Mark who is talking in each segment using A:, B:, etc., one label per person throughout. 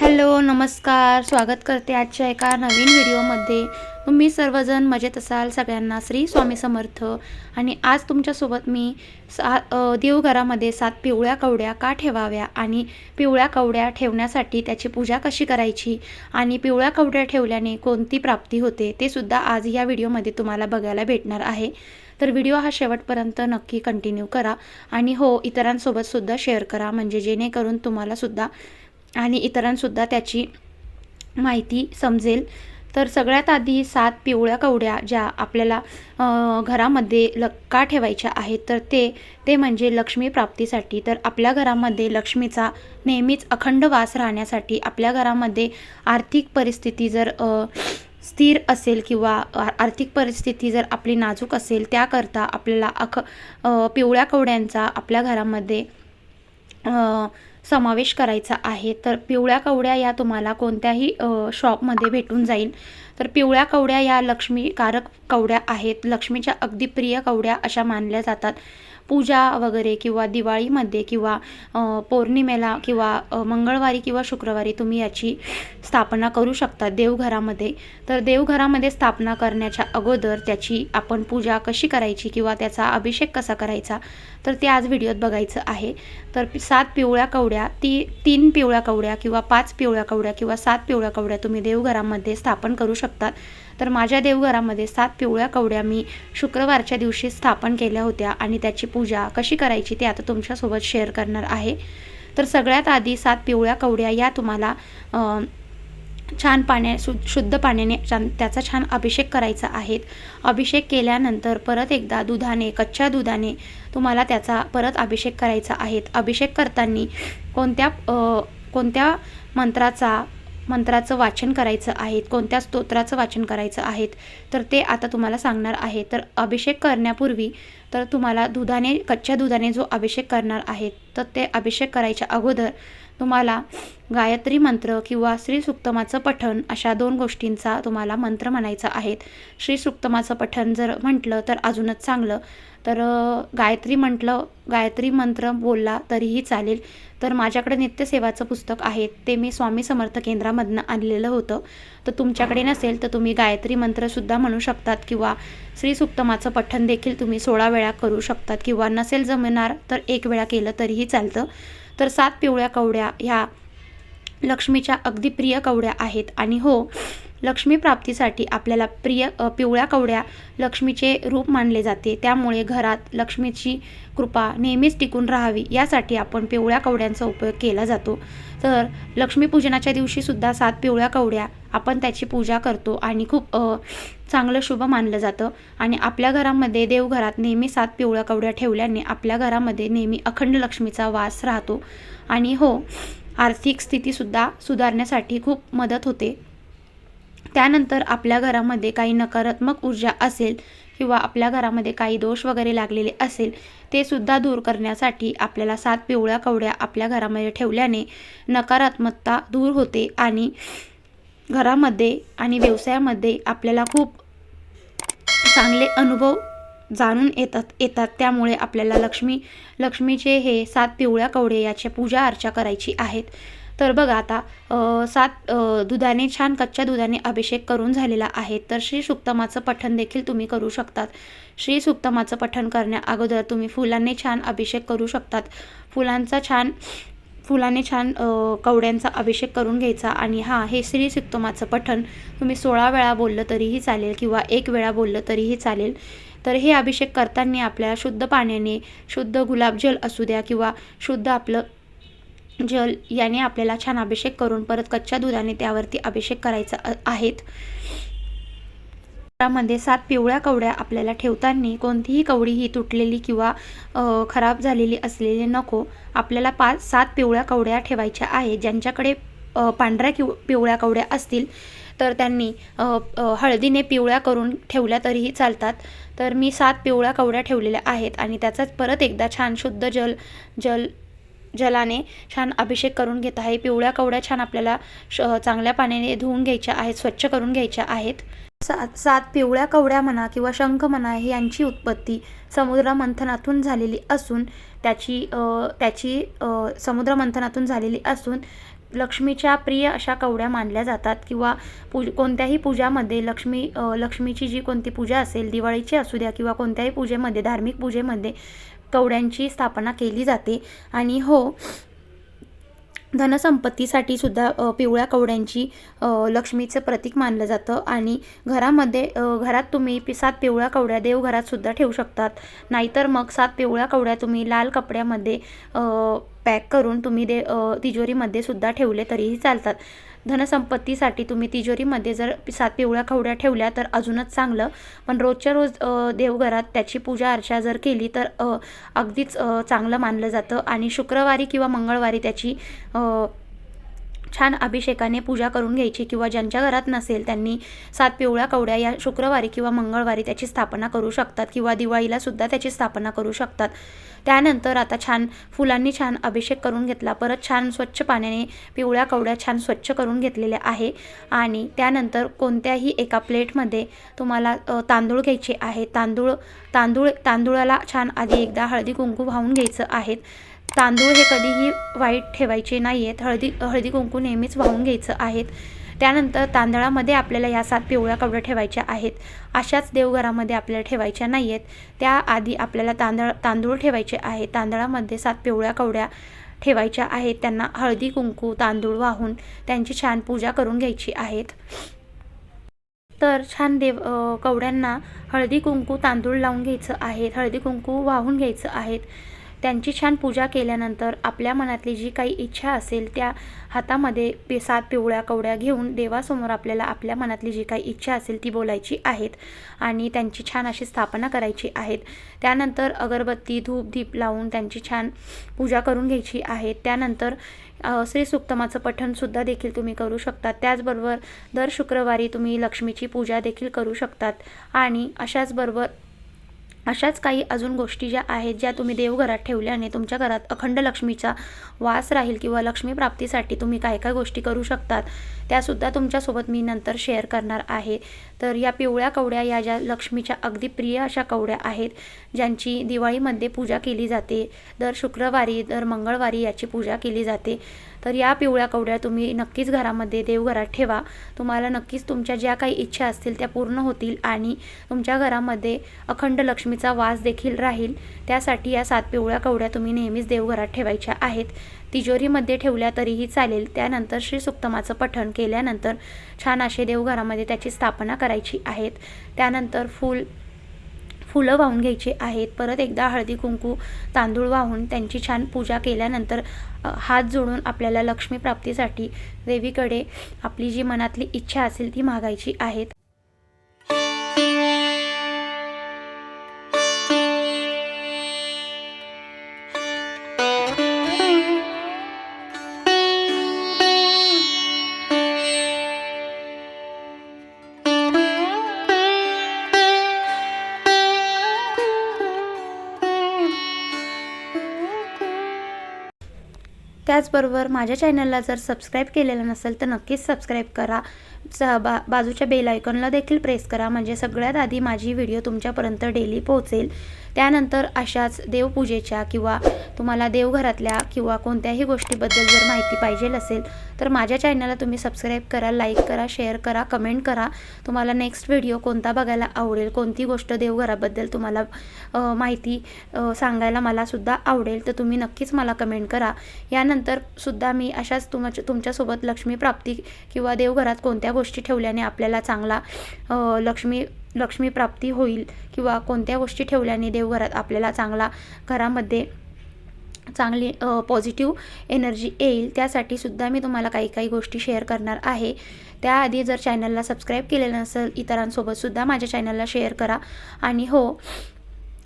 A: Hello नमस्कार. स्वागत करते आजच्या एका नवीन व्हिडिओमध्ये. तुम्ही सर्वजण मजेत असाल सगळ्यांना श्री स्वामी समर्थ. आणि आज तुमच्यासोबत मी सा देवघरामध्ये सात पिवळ्या कवड्या का ठेवाव्या आणि पिवळ्या कवड्या ठेवण्यासाठी त्याची पूजा कशी करायची आणि पिवळ्या कवड्या ठेवल्याने कोणती प्राप्ती होते ते सुद्धा आज या व्हिडिओमध्ये तुम्हाला बघायला भेटणार आहे. तर व्हिडिओ हा शेवटपर्यंत नक्की कंटिन्यू करा आणि हो इतरांसोबत सुद्धा शेअर करा. म्हणजे जेणेकरून तुम्हाला सुद्धा आणि इतरांसुद्धा त्याची माहिती समजेल. तर सगळ्यात आधी सात पिवळ्या कवड्या ज्या आपल्याला घरामध्ये ल का ठेवायच्या आहेत तर ते ते म्हणजे लक्ष्मी प्राप्तीसाठी. तर आपल्या घरामध्ये लक्ष्मीचा नेहमीच अखंड वास राहण्यासाठी आपल्या घरामध्ये आर्थिक परिस्थिती जर स्थिर असेल किंवा आर्थिक परिस्थिती जर आपली नाजूक असेल त्याकरता आपल्याला अख पिवळ्या कवड्यांचा आपल्या घरामध्ये समावेश करायचा आहे. तर पिवळ्या कवड्या या तुम्हाला कोणत्याही शॉपमध्ये भेटून जाईल. तर पिवळ्या कवड्या या लक्ष्मीकारक कवड्या आहेत. लक्ष्मीच्या अगदी प्रिय कवड्या अशा मानल्या जातात. पूजा वगैरे किंवा दिवाळीमध्ये किंवा पौर्णिमेला किंवा मंगळवारी किंवा शुक्रवारी तुम्ही याची स्थापना करू शकता देवघरामध्ये. तर देवघरामध्ये स्थापना करण्याच्या अगोदर त्याची आपण पूजा कशी करायची किंवा त्याचा अभिषेक कसा करायचा तर ते आज व्हिडिओत बघायचं आहे. तर सात पिवळ्या कवड्या ती तीन पिवळ्या कवड्या किंवा पाच पिवळ्या कवड्या किंवा सात पिवळ्या कवड्या तुम्ही देवघरामध्ये स्थापन करू शकतात. तर माझ्या देवघरामध्ये सात पिवळ्या कवड्या मी शुक्रवारच्या दिवशी स्थापन केल्या होत्या आणि त्याची पूजा कशी करायची ते आता तुमच्यासोबत शेअर करणार आहे. तर सगळ्यात आधी सात पिवळ्या कवड्या या तुम्हाला छान पाण्या शु शुद्ध पाण्याने छान त्याचा छान अभिषेक करायचा आहे अभिषेक केल्यानंतर परत एकदा दुधाने कच्च्या दुधाने तुम्हाला त्याचा परत अभिषेक करायचा आहे अभिषेक करताना कोणत्या कोणत्या मंत्राचा मंत्राचं वाचन करायचं आहे कोणत्या स्तोत्राचं वाचन करायचं आहे तर ते आता तुम्हाला सांगणार आहे. तर अभिषेक करण्यापूर्वी तर तुम्हाला दुधाने कच्च्या दुधाने जो अभिषेक करणार आहे तर ते अभिषेक करायच्या अगोदर तुम्हाला गायत्री मंत्र किंवा श्री सुक्तमाचं पठण अशा दोन गोष्टींचा तुम्हाला मंत्र म्हणायचा आहेत श्री सुक्तमाचं पठण जर म्हटलं तर अजूनच चांगलं. तर गायत्री म्हटलं गायत्री मंत्र बोलला तरीही चालेल. तर माझ्याकडे नित्यसेवाचं पुस्तक आहे. ते मी स्वामी समर्थ केंद्रामधनं आणलेलं होतं. तर तुमच्याकडे नसेल तर तुम्ही गायत्री मंत्रसुद्धा म्हणू शकतात किंवा श्री सुक्तमाचं पठण देखील तुम्ही सोळा वेळा करू शकतात किंवा नसेल जमणार तर एक वेळा केलं तरीही चालतं. तर सात पिवळ्या कवड्या ह्या लक्ष्मीच्या अगदी प्रिय कवड्या आहेत. आणि हो लक्ष्मी प्राप्तीसाठी आपल्याला प्रिय पिवळ्या कवड्या लक्ष्मीचे रूप मानले जाते. त्यामुळे घरात लक्ष्मीची कृपा नेहमीच टिकून राहावी यासाठी आपण पिवळ्या कवड्यांचा उपयोग केला जातो. तर लक्ष्मीपूजनाच्या दिवशीसुद्धा सात पिवळ्या कवड्या आपण त्याची पूजा करतो आणि खूप चांगलं शुभ मानलं जातं. आणि आपल्या घरामध्ये देवघरात नेहमी सात पिवळ्या कवड्या ठेवल्याने आपल्या घरामध्ये नेहमी अखंड लक्ष्मीचा वास राहतो. आणि हो आर्थिक स्थितीसुद्धा सुधारण्यासाठी खूप मदत होते. त्यानंतर आपल्या घरामध्ये काही नकारात्मक ऊर्जा असेल किंवा आपल्या घरामध्ये काही दोष वगैरे लागलेले असेल ते सुद्धा दूर करण्यासाठी आपल्याला सात पिवळ्या कवड्या आपल्या घरामध्ये ठेवल्याने नकारात्मकता दूर होते आणि घरामध्ये आणि व्यवसायामध्ये आपल्याला खूप चांगले अनुभव जाणून येतात येतात. त्यामुळे आपल्याला लक्ष्मी लक्ष्मीचे हे सात पिवळ्या कवडे याची पूजा अर्चा करायची आहेत. तर बघा आता सात दुधाने छान कच्च्या दुधाने अभिषेक करून झालेला आहे. तर श्री सुक्तमाचं पठण देखील तुम्ही करू शकतात. श्री सुक्तमाचं पठण करण्या अगोदर तुम्ही फुलांनी छान अभिषेक करू शकतात. फुलांचा छान फुलाने छान कवड्यांचा अभिषेक करून घ्यायचा. आणि हां हे श्री सुक्तमाचं पठण. तुम्ही सोळा वेळा बोललं तरीही चालेल किंवा एक वेळा बोललं तरीही चालेल. तर हे अभिषेक करताना आपल्याला शुद्ध पाण्याने शुद्ध गुलाबजल असू द्या किंवा शुद्ध आपलं जल याने आपल्याला छान अभिषेक करून परत कच्च्या दुधाने त्यावरती अभिषेक करायचा आहेत. त्यामध्ये सात पिवळ्या कवड्या आपल्याला ठेवताना कोणतीही कवडी ही तुटलेली किंवा खराब झालेली असलेली नको. आपल्याला पाच सात पिवळ्या कवड्या ठेवायच्या आहेत. ज्यांच्याकडे पांढऱ्या किव पिवळ्या कवड्या असतील तर त्यांनी हळदीने पिवळ्या करून ठेवल्या तरीही चालतात. तर मी सात पिवळ्या कवड्या ठेवलेल्या आहेत आणि त्याचाच परत एकदा छान शुद्ध जल जल जलाने छान अभिषेक करून घेत आहे. पिवळ्या कवड्या छान आपल्याला श चांगल्या पाण्याने धुवून घ्यायच्या आहेत स्वच्छ करून घ्यायच्या आहेत. सात सात पिवळ्या कवड्या म्हणा किंवा शंख म्हणा हे यांची उत्पत्ती समुद्र मंथनातून झालेली असून त्याची त्याची समुद्रमंथनातून समुद्र मंथनातून झालेली असून लक्ष्मीच्या प्रिय अशा कवड्या मानल्या जातात किंवा पूज कोणत्याही पूजामध्ये लक्ष्मी लक्ष्मीची जी कोणती पूजा असेल दिवाळीची असू द्या किंवा कोणत्याही पूजेमध्ये धार्मिक पूजेमध्ये कवड्यांची स्थापना केली जाते. आणि हो धनसंपत्तीसाठी सुद्धा पिवळ्या कवड्यांची लक्ष्मीचं प्रतीक मानलं जातं. आणि घरामध्ये घरात तुम्ही पि सात पिवळ्या कवड्या देवघरात सुद्धा ठेवू शकतात. नाहीतर मग सात पिवळ्या कवड्या तुम्ही लाल कपड्यामध्ये पॅक करून तुम्ही दे तिजोरीमध्ये सुद्धा ठेवले तरीही चालतात. धनसंपत्तीसाठी तुम्ही तिजोरीमध्ये जर सात पिवळ्या खवड्या ठेवल्या तर अजूनच चांगलं. पण रोजच्या रोज देवघरात त्याची पूजा अर्चा जर केली तर अगदीच चांगलं मानलं जातं. आणि शुक्रवारी किंवा मंगळवारी त्याची छान अभिषेकाने पूजा करून घ्यायची किंवा ज्यांच्या घरात नसेल त्यांनी सात पिवळ्या कवड्या या शुक्रवारी किंवा मंगळवारी त्याची स्थापना करू शकतात किंवा दिवाळीला सुद्धा त्याची स्थापना करू शकतात. त्यानंतर आता छान फुलांनी छान अभिषेक करून घेतला. परत छान स्वच्छ पाण्याने पिवळ्या कवड्या छान स्वच्छ करून घेतलेल्या आहे. आणि त्यानंतर कोणत्याही एका प्लेटमध्ये तुम्हाला तांदूळ घ्यायचे आहे तांदूळ तांदूळ तांदूळाला छान आधी एकदा हळदी कुंकू वाहून घ्यायचं आहेत. तांदूळ हे कधीही वाईट ठेवायचे नाही आहेत हळदी हळदी कुंकू नेहमीच वाहून घ्यायचं आहेत. त्यानंतर तांदळामध्ये आपल्याला या सात पिवळ्या कवड्या ठेवायच्या आहेत. अशाच देवघरामध्ये आपल्याला ठेवायच्या नाही आहेत त्याआधी आपल्याला तांदळ तांदूळ ठेवायचे आहे. तांदळामध्ये सात पिवळ्या कवड्या ठेवायच्या आहेत. त्यांना हळदी कुंकू तांदूळ वाहून त्यांची छान पूजा करून घ्यायची आहेत. तर छान देव कवड्यांना हळदी कुंकू तांदूळ लावून घ्यायचं आहेत. हळदी कुंकू वाहून घ्यायचं आहेत. त्यांची छान पूजा केल्यानंतर आपल्या मनातली जी काही इच्छा असेल त्या हातामध्ये पि सात पिवळ्या कवड्या घेऊन देवासमोर आपल्याला आपल्या मनातली जी काही इच्छा असेल ती बोलायची आहेत आणि त्यांची छान अशी स्थापना करायची आहेत. त्यानंतर अगरबत्ती धूप दीप लावून त्यांची छान पूजा करून घ्यायची आहे त्यानंतर श्री सुक्तमाचं पठणसुद्धा देखील तुम्ही करू शकता त्याचबरोबर दर शुक्रवारी तुम्ही लक्ष्मीची पूजा देखील करू शकतात. आणि अशाचबरोबर अशाच काही अजून गोष्टी ज्या आहेत ज्या तुम्ही देवघरात ठेवल्याने तुमच्या घरात अखंड लक्ष्मीचा वास राहील किंवा लक्ष्मी प्राप्तीसाठी तुम्ही काय काय गोष्टी करू शकतात त्यासुद्धा तुमच्यासोबत मी नंतर शेअर करणार आहे. तर या पिवळ्या कवड्या या ज्या लक्ष्मीच्या अगदी प्रिय अशा कवड्या आहेत ज्यांची दिवाळीमध्ये पूजा केली जाते दर शुक्रवारी दर मंगळवारी याची पूजा केली जाते. तर या पिवळ्या कवड्या तुम्ही नक्कीच घरामध्ये देवघरात ठेवा. तुम्हाला नक्कीच तुमच्या ज्या काही इच्छा असतील त्या पूर्ण होतील आणि तुमच्या घरामध्ये अखंड लक्ष्मीचा वास देखील राहील. त्यासाठी या सात पिवळ्या कवड्या तुम्ही नेहमीच देवघरात ठेवायच्या आहेत. तिजोरीमध्ये ठेवल्या तरीही चालेल. त्यानंतर श्री सुक्तमाचं पठण केल्यानंतर छान असे देवघरामध्ये त्याची स्थापना करायची आहेत. त्यानंतर फूल फुलं वाहून घ्यायची आहेत. परत एकदा हळदी कुंकू तांदूळ वाहून त्यांची छान पूजा केल्यानंतर हात जोडून आपल्याला लक्ष्मी प्राप्तीसाठी देवीकडे आपली जी मनातली इच्छा असेल ती मागायची आहेत. त्याचबरोबर माझ्या चॅनलला जर सबस्क्राईब केलेलं नसेल तर नक्कीच सबस्क्राईब करा. स बा बाजूच्या बेल आयकॉनला देखील प्रेस करा. म्हणजे सगळ्यात आधी माझी व्हिडिओ तुमच्यापर्यंत डेली पोहोचेल. त्यानंतर अशाच देवपूजेच्या किंवा तुम्हाला देवघरातल्या किंवा कोणत्याही गोष्टीबद्दल जर माहिती पाहिजे असेल तर माझ्या चॅनलला तुम्ही सबस्क्राईब करा लाईक करा शेअर करा कमेंट करा. तुम्हाला नेक्स्ट व्हिडिओ कोणता बघायला आवडेल कोणती गोष्ट देवघराबद्दल तुम्हाला माहिती सांगायला मलासुद्धा आवडेल तर तुम्ही नक्कीच मला कमेंट करा. यानंतर सुद्धा मी अशाच तुमच्या तुमच्यासोबत लक्ष्मी प्राप्ती किंवा देवघरात कोणत्या गोष्टी ठेवल्याने आपल्याला चांगला लक्ष्मी लक्ष्मी प्राप्ती होईल किंवा कोणत्या गोष्टी ठेवल्याने देवघरात आपल्याला चांगला घरामध्ये चांगली पॉझिटिव्ह एनर्जी येईल त्यासाठी सुद्धा मी तुम्हाला काही काही गोष्टी शेअर करणार आहे. त्याआधी जर चॅनलला सबस्क्राईब केलेलं नसेल इतरांसोबतसुद्धा माझ्या चॅनलला शेअर करा. आणि हो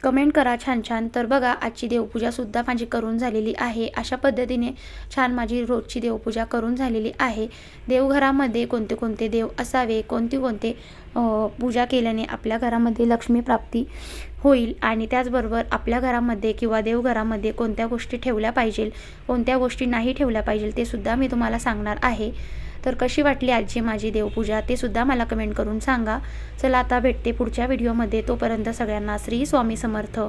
A: कमेंट करा छान छान. तर बघा आजची देवपूजासुद्धा माझी करून झालेली आहे. अशा पद्धतीने छान माझी रोजची देवपूजा करून झालेली आहे. देवघरामध्ये कोणते कोणते देव असावे कोणते कोणते पूजा केल्याने आपल्या घरामध्ये लक्ष्मी प्राप्ती होईल आणि त्याचबरोबर आपल्या घरामध्ये किंवा देवघरामध्ये कोणत्या गोष्टी ठेवल्या पाहिजेल कोणत्या गोष्टी नाही ठेवल्या पाहिजेल ते सुद्धा मी तुम्हाला सांगणार आहे. तर कशी वाटली आजची माझी देवपूजा ते सुद्धा मला कमेंट करून सांगा. चला आता भेटते पुढच्या व्हिडिओमध्ये तोपर्यंत सगळ्यांना श्री स्वामी समर्थ.